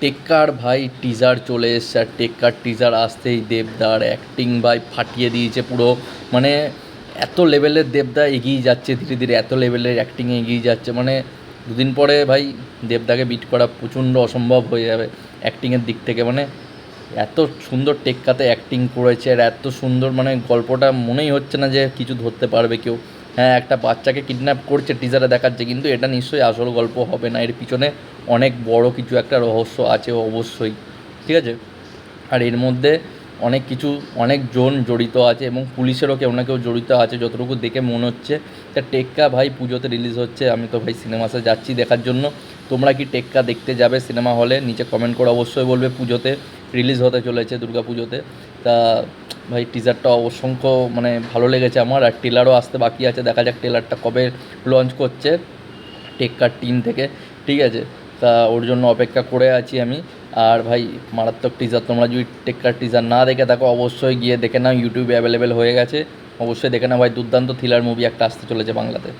টেক্কার ভাই টিজার চলে এসছে, আর টেক্কার টিজার আসতেই দেবদার অ্যাক্টিং ভাই ফাটিয়ে দিয়েছে পুরো। মানে এত লেভেলের দেবদা এগিয়ে যাচ্ছে, ধীরে ধীরে এত লেভেলের অ্যাক্টিং এগিয়ে যাচ্ছে। মানে দুদিন পরে ভাই দেবদাকে বিট করা প্রচণ্ড অসম্ভব হয়ে যাবে অ্যাক্টিংয়ের দিক থেকে। মানে এত সুন্দর টেক্কাতে অ্যাক্টিং করেছে, আর এত সুন্দর মানে গল্পটা মনেই হচ্ছে না যে কিছু ধরতে পারবে কেউ। হ্যাঁ একটা বাচ্চাকে কিডন্যাপ করছে টিজারে দেখাচ্ছে, কিন্তু এটা নিশ্চয়ই আসল গল্প হবে না। এর পিছনে অনেক বড় কিছু একটা রহস্য আছে অবশ্যই, ঠিক আছে? আর এর মধ্যে অনেক কিছু, অনেক জন জড়িত আছে এবং পুলিশেরও কেউ না কেউ জড়িত আছে, যতটুকু দেখে মনে হচ্ছে। তা টেক্কা ভাই পুজোতে রিলিজ হচ্ছে, আমি তো ভাই সিনেমাসে যাচ্ছি দেখার জন্য। তোমরা কি টেক্কা দেখতে যাবে সিনেমা হলে নিচে কমেন্ট করে অবশ্যই বলবে পুজোতে রিলিজ হতে চলেছে দুর্গা পুজোতে তা ভাই টিজারটা অসংখ্য মানে ভালো লেগেছে আমার। আর টেলারও আসতে বাকি আছে। দেখা যাক টেলারটা কবে লঞ্চ করছে টেক্কার টিম থেকে। ঠিক আছে? তা ওর জন্য অপেক্ষা করে আছি আমি। আর ভাই, মারাত্মক টিজার তোমরা যদি টেক্কার টিজার না দেখে থাকো, অবশ্যই গিয়ে দেখে নাও। ইউটিউবে অ্যাভেলেবেল হয়ে গেছে। অবশ্যই দেখে নাও ভাই, দুর্দান্ত থ্রিলার মুভি একটা আসতে চলেছে বাংলাতে।